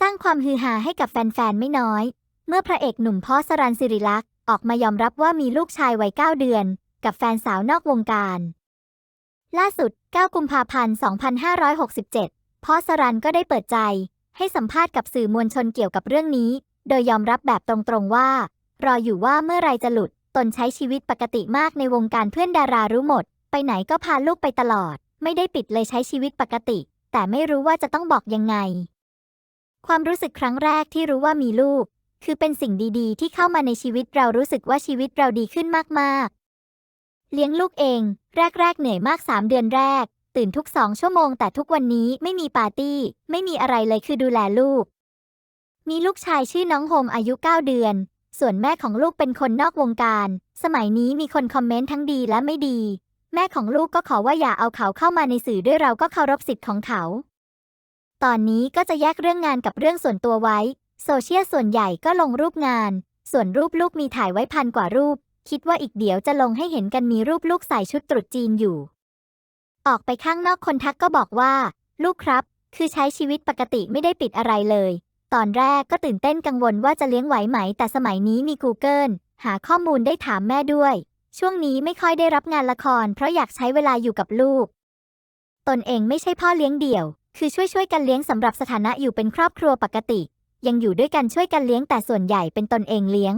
สร้างความฮือฮาให้กับแฟนๆ ไม่น้อย เมื่อพระเอกหนุ่มพอสรันสิริลักษ์ออกมายอมรับว่ามีลูกชายวัย 9 เดือน กับแฟนสาวนอกวงการ ล่าสุด 9 กุมภาพันธ์ 2567พอสรันก็ได้เปิดใจ ให้สัมภาษณ์กับสื่อมวลชนเกี่ยวกับเรื่องนี้ โดยยอมรับแบบตรงๆว่า รออยู่ว่าเมื่อไรจะหลุด ตนใช้ชีวิตปกติมากในวงการเพื่อนดารารู้หมด ไปไหนก็พาลูกไปตลอด ไม่ได้ปิดเลยใช้ชีวิตปกติ แต่ไม่รู้ว่าจะต้องบอกยังไง ความรู้สึกครั้งแรกที่รู้ว่ามีลูก คือเป็นสิ่งดีๆ ที่เข้ามาในชีวิตเรารู้สึกว่าชีวิตเราดีขึ้นมากๆ เลี้ยงลูกเอง แรก ๆ เหนื่อยมาก 3 เดือนแรก ตื่นทุกสองชั่วโมงแต่ทุกวันนี้ไม่มีปาร์ตี้ ไม่มีอะไรเลยคือดูแลลูก มีลูกชายชื่อน้องโฮมอายุ 9 เดือน ส่วนแม่ของลูกเป็นคนนอกวงการ สมัยนี้มีคนคอมเมนต์ทั้งดีและไม่ดี แม่ของลูกก็ขอว่าอย่าเอาเขาเข้ามาในสื่อด้วยเราก็เคารพสิทธิ์ของเขา ตอนนี้ก็จะแยกเรื่องงานกับเรื่องส่วนตัวไว้ โซเชียลส่วนใหญ่ก็ลงรูปงาน ส่วนรูปลูกมีถ่ายไว้พันกว่ารูป คิดว่าอีกเดี๋ยวจะลงให้เห็นกันมีรูปลูกใส่ชุดตรุษจีนอยู่ ออกไปข้างนอกคนทักก็บอกว่า ลูกครับ คือใช้ชีวิตปกติไม่ได้ปิดอะไรเลย ตอนแรกก็ตื่นเต้นกังวลว่าจะเลี้ยงไหวไหม แต่สมัยนี้มี Google หาข้อมูลได้ถามแม่ด้วย ช่วงนี้ไม่ค่อยได้รับงานละคร เพราะอยากใช้เวลาอยู่กับลูก ตนเองไม่ใช่พ่อเลี้ยงเดี่ยว คือช่วยช่วยกันเลี้ยงสำหรับสถานะอยู่เป็นครอบครัวปกติ ยังอยู่ด้วยกันช่วยกันเลี้ยงแต่ส่วนใหญ่เป็นตนเองเลี้ยง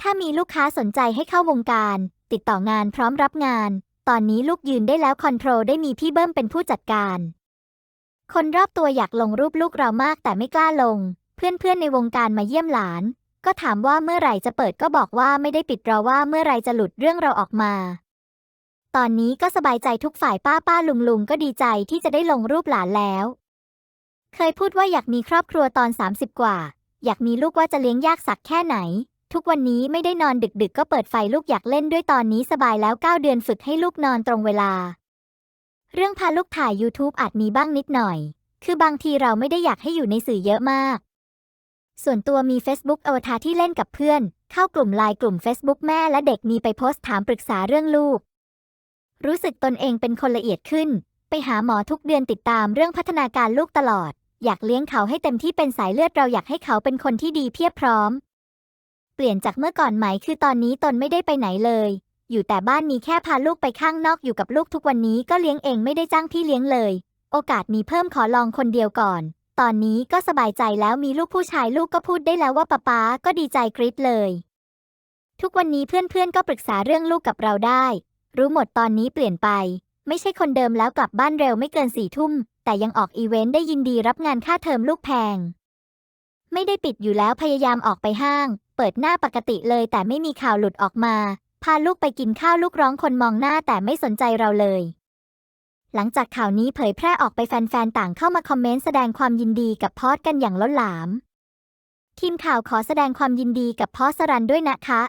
ถ้ามีลูกค้าสนใจให้เข้าวงการ ติดต่องานพร้อมรับงาน ตอนนี้ลูกยืนได้แล้วคอนโทรลได้มีพี่เบิ้มเป็นผู้จัดการ คนรอบตัวอยากลงรูปลูกเรามากแต่ไม่กล้าลง เพื่อนๆในวงการมาเยี่ยมหลาน ก็ถามว่าเมื่อไหร่จะเปิดก็บอกว่าไม่ได้ปิดรอว่าเมื่อไหร่จะหลุดเรื่องเราออกมา ตอนนี้ก็สบายใจทุกฝ่ายป้าป้าลุงลุงก็ดีใจที่จะได้ลงรูปหลานแล้ว เคยพูดว่าอยากมีครอบครัวตอน 30 กว่า อยากมีลูกว่าจะเลี้ยงยากสักแค่ไหน ทุกวันนี้ไม่ได้นอนดึกๆก็เปิดไฟลูกอยากเล่นด้วยตอนนี้สบายแล้ว 9 เดือนฝึกให้ลูกนอนตรงเวลา เรื่องพาลูกถ่าย YouTube อาจมีบ้างนิดหน่อย คือบางทีเราไม่ได้อยากให้อยู่ในสื่อเยอะมาก ส่วนตัวมี Facebook อวตารที่เล่นกับเพื่อน เข้ากลุ่มไลน์กลุ่ม Facebook แม่และเด็กมีไปโพสต์ถามปรึกษาเรื่องลูก รู้สึกตนเองเป็นคนละเอียดขึ้น ไปหาหมอทุกเดือนติดตามเรื่องพัฒนาการลูกตลอด อยากเลี้ยงเขาให้เต็มที่เป็นสายเลือดเราอยากให้เขาเป็นคนที่ดีเพียบพร้อม เปลี่ยนจากเมื่อก่อนไหมคือตอนนี้ตนไม่ได้ไปไหนเลย อยู่แต่บ้านมีแค่พาลูกไปข้างนอกอยู่กับลูกทุกวันนี้ก็เลี้ยงเองไม่ได้จ้างพี่เลี้ยงเลย โอกาสมีเพิ่มขอลองคนเดียวก่อน ตอนนี้ก็สบายใจแล้วมีลูกผู้ชายลูกก็พูดได้แล้วว่าป๊าป๊าก็ดีใจกรี๊ดเลย ทุกวันนี้เพื่อนๆก็ปรึกษาเรื่องลูกกับเราได้ รู้หมดตอนนี้เปลี่ยนไป ไม่ใช่คนเดิมแล้วกลับบ้านเร็วไม่เกินสี่ทุ่ม แต่ยังออกอีเวนต์ได้ยินดีรับงานค่าเทอมลูกแพง ไม่ได้ปิดอยู่แล้วพยายามออกไปห้าง เปิดหน้าปกติเลยแต่ไม่มีข่าวหลุดออกมา พาลูกไปกินข้าวลูกร้องคนมองหน้าแต่ไม่สนใจเราเลย หลังจากข่าวนี้เผยแพร่ออกไปแฟนๆต่างเข้ามาคอมเมนต์แสดงความยินดีกับพอสกันอย่างล้นหลามทีมข่าวขอแสดงความยินดีกับพอสสรันด้วยนะคะ